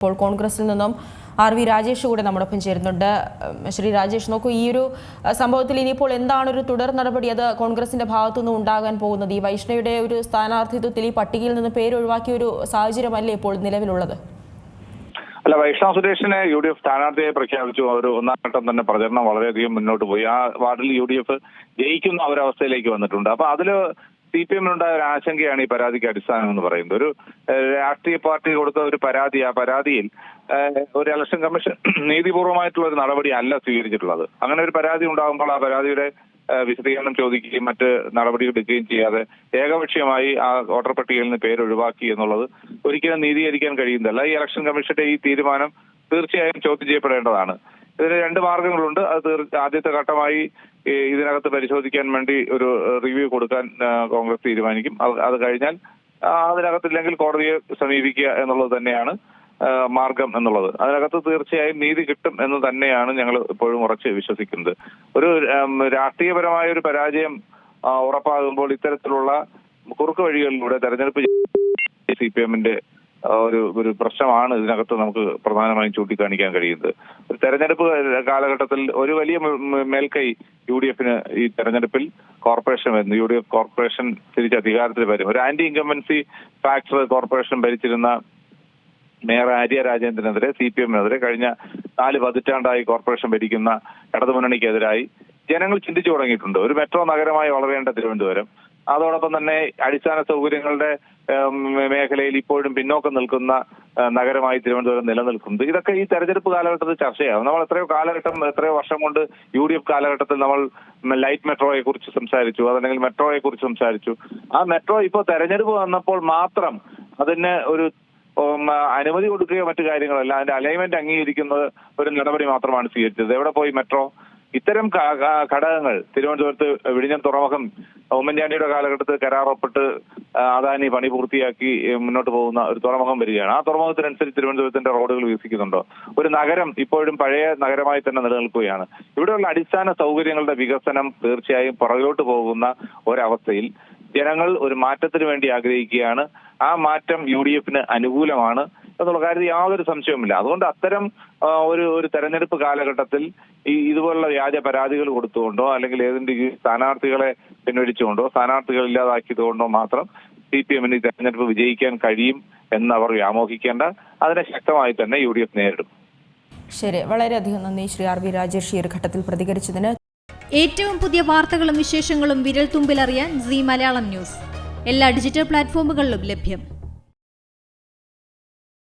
ഇപ്പോൾ കോൺഗ്രസിൽ നിന്നും ആർ വി രാജേഷ് കൂടെ നമ്മോടൊപ്പം ചേരുന്നുണ്ട്. ശ്രീ രാജേഷ് നോക്കൂ ഈ ഒരു സംഭവത്തിൽ ഇനിയിപ്പോൾ എന്താണ് ഒരു തുടർ നടപടി? അത് കോൺഗ്രസിന്റെ ഭാഗത്തുനിന്ന് ഉണ്ടാകാൻ പോകുന്നത്? ഈ വൈഷ്ണവിയുടെ ഒരു സ്ഥാനാർത്ഥിത്വത്തിൽ ഈ പട്ടികയിൽ നിന്ന് പേരൊഴിവാക്കിയ ഒരു സാഹചര്യമല്ലേ ഇപ്പോൾ നിലവിലുള്ളത്? അല്ല വൈഷ്ണവ് സുരേഷിനെ യു ഡി എഫ് സ്ഥാനാർത്ഥിയെ പ്രഖ്യാപിച്ചു. ഒരു ഒന്നാം ഘട്ടം തന്നെ പ്രചരണം വളരെയധികം മുന്നോട്ട് പോയി. ആ വാർഡിൽ യു ഡി എഫ് ജയിക്കുന്ന ഒരവസ്ഥയിലേക്ക് വന്നിട്ടുണ്ട്. അപ്പൊ അതിൽ സി പി എമ്മിനുണ്ടായ ഒരു ആശങ്കയാണ് ഈ പരാതിക്ക് അടിസ്ഥാനം എന്ന് പറയുന്നത്. ഒരു രാഷ്ട്രീയ പാർട്ടി കൊടുത്ത ഒരു പരാതി ആ പരാതിയിൽ ഒരു ഇലക്ഷൻ കമ്മീഷൻ നീതിപൂർവമായിട്ടുള്ള ഒരു നടപടി അല്ല സ്വീകരിച്ചിട്ടുള്ളത്. അങ്ങനെ ഒരു പരാതി ഉണ്ടാകുമ്പോൾ ആ പരാതിയുടെ വിശദീകരണം ചോദിക്കുകയും മറ്റ് നടപടികൾ എടുക്കുകയും ചെയ്യാതെ ഏകപക്ഷീയമായി ആ വോട്ടർ പട്ടികയിൽ നിന്ന് പേര് ഒഴിവാക്കി എന്നുള്ളത് ഒരിക്കലും നീതീകരിക്കാൻ കഴിയുന്നതല്ല. ഈ ഇലക്ഷൻ കമ്മീഷന്റെ ഈ തീരുമാനം തീർച്ചയായും ചോദ്യം ചെയ്യപ്പെടേണ്ടതാണ്. ഇതിന് രണ്ട് മാർഗങ്ങളുണ്ട്. അത് ആദ്യത്തെ ഘട്ടമായി ഇതിനകത്ത് പരിശോധിക്കാൻ വേണ്ടി ഒരു റിവ്യൂ കൊടുക്കാൻ കോൺഗ്രസ് തീരുമാനിക്കും. അത് കഴിഞ്ഞാൽ അതിനകത്തില്ലെങ്കിൽ കോടതിയെ സമീപിക്കുക എന്നുള്ളത് തന്നെയാണ് മാർഗം എന്നുള്ളത്. അതിനകത്ത് തീർച്ചയായും നീതി കിട്ടും എന്ന് തന്നെയാണ് ഞങ്ങൾ ഇപ്പോഴും ഉറച്ച് വിശ്വസിക്കുന്നത്. ഒരു രാഷ്ട്രീയപരമായ ഒരു പരാജയം ഉറപ്പാകുമ്പോൾ ഇത്തരത്തിലുള്ള കുറുക്ക് വഴികളിലൂടെ തെരഞ്ഞെടുപ്പ് സി പി എമ്മിന്റെ ഒരു ഒരു പ്രശ്നമാണ് ഇതിനകത്ത് നമുക്ക് പ്രധാനമായും ചൂണ്ടിക്കാണിക്കാൻ കഴിയുന്നത്. ഒരു തെരഞ്ഞെടുപ്പ് കാലഘട്ടത്തിൽ ഒരു വലിയ മേൽക്കൈ യു ഡി എഫിന് ഈ തെരഞ്ഞെടുപ്പിൽ കോർപ്പറേഷൻ വരുന്നു. യു ഡി എഫ് കോർപ്പറേഷൻ തിരിച്ച് അധികാരത്തിൽ വരും. ഒരു ആന്റി ഇൻകമ്പൻസി ഫാക്ടർ കോർപ്പറേഷൻ ഭരിച്ചിരുന്ന മേയർ ആര്യ രാജേന്ദ്രനെതിരെ സി പി എമ്മിനെതിരെ കഴിഞ്ഞ നാല് പതിറ്റാണ്ടായി കോർപ്പറേഷൻ ഭരിക്കുന്ന ഇടതുമുന്നണിക്കെതിരായി ജനങ്ങൾ ചിന്തിച്ചു തുടങ്ങിയിട്ടുണ്ട്. ഒരു മെട്രോ നഗരമായി വളരേണ്ട തിരുവനന്തപുരം അതോടൊപ്പം തന്നെ അടിസ്ഥാന സൗകര്യങ്ങളുടെ മേഖലയിൽ ഇപ്പോഴും പിന്നോക്കം നിൽക്കുന്ന നഗരമായി തിരുവനന്തപുരം നിലനിൽക്കുന്നത് ഇതൊക്കെ ഈ തെരഞ്ഞെടുപ്പ് കാലഘട്ടത്തിൽ ചർച്ചയാകും. നമ്മൾ എത്രയോ കാലഘട്ടം എത്രയോ വർഷം കൊണ്ട് യു ഡി എഫ് കാലഘട്ടത്തിൽ നമ്മൾ ലൈറ്റ് മെട്രോയെ കുറിച്ച് സംസാരിച്ചു അതല്ലെങ്കിൽ മെട്രോയെ കുറിച്ച് സംസാരിച്ചു. ആ മെട്രോ ഇപ്പോൾ തെരഞ്ഞെടുപ്പ് വന്നപ്പോൾ മാത്രം അതിന് ഒരു അനുമതി കൊടുക്കുകയോ മറ്റു കാര്യങ്ങളല്ല അതിന്റെ അലൈൻമെന്റ് അംഗീകരിക്കുന്നത് ഒരു നടപടി മാത്രമാണ് സ്വീകരിച്ചത്. എവിടെ പോയി മെട്രോ? ഇത്തരം ഘടകങ്ങൾ തിരുവനന്തപുരത്ത് വിഴിഞ്ഞം തുറമുഖം ഉമ്മൻചാണ്ടിയുടെ കാലഘട്ടത്തിൽ കരാറൊപ്പിട്ട് അദാനി പണി പൂർത്തിയാക്കി മുന്നോട്ട് പോകുന്ന ഒരു തുറമുഖം വരികയാണ്. ആ തുറമുഖത്തിനനുസരിച്ച് തിരുവനന്തപുരത്തിന്റെ റോഡുകൾ വികസിക്കുന്നുണ്ടോ. ഒരു നഗരം ഇപ്പോഴും പഴയ നഗരമായി തന്നെ നിലനിൽക്കുകയാണ്. ഇവിടെയുള്ള അടിസ്ഥാന സൗകര്യങ്ങളുടെ വികസനം തീർച്ചയായും പുറകിലോട്ട് പോകുന്ന ഒരവസ്ഥയിൽ ജനങ്ങൾ ഒരു മാറ്റത്തിന് വേണ്ടി ആഗ്രഹിക്കുകയാണ്. ആ മാറ്റം യു ഡി എഫിന് അനുകൂലമാണ്. എന്നുള്ള കാര്യത്തിൽ യാതൊരു സംശയവുമില്ല. അതുകൊണ്ട് അത്തരം ഒരു ഒരു തെരഞ്ഞെടുപ്പ് കാലഘട്ടത്തിൽ ഈ ഇതുപോലുള്ള വ്യാജ പരാതികൾ കൊടുത്തുകൊണ്ടോ അല്ലെങ്കിൽ ഏതെങ്കിലും സ്ഥാനാർത്ഥികളെ പിൻവലിച്ചുകൊണ്ടോ സ്ഥാനാർത്ഥികൾ ഇല്ലാതാക്കിയതുകൊണ്ടോ മാത്രം സി പി എമ്മിന് ഈ തെരഞ്ഞെടുപ്പ് വിജയിക്കാൻ കഴിയും എന്ന് അവർ വ്യാമോഹിക്കേണ്ട. അതിനെ ശക്തമായി തന്നെ യു ഡി എഫ് നേരിടും. ശരി. വളരെയധികം നന്ദി ശ്രീ ആർ വി രാജേഷ് ഈ ഒരു ഘട്ടത്തിൽ പ്രതികരിച്ചതിന്. ഏറ്റവും പുതിയ വാർത്തകളും വിശേഷങ്ങളും വിരൽ തുമ്പിലറിയാൻ സി മലയാളം ന്യൂസ്. എല്ലാ ഡിജിറ്റൽ പ്ലാറ്റ്ഫോമുകളിലും ലഭ്യം.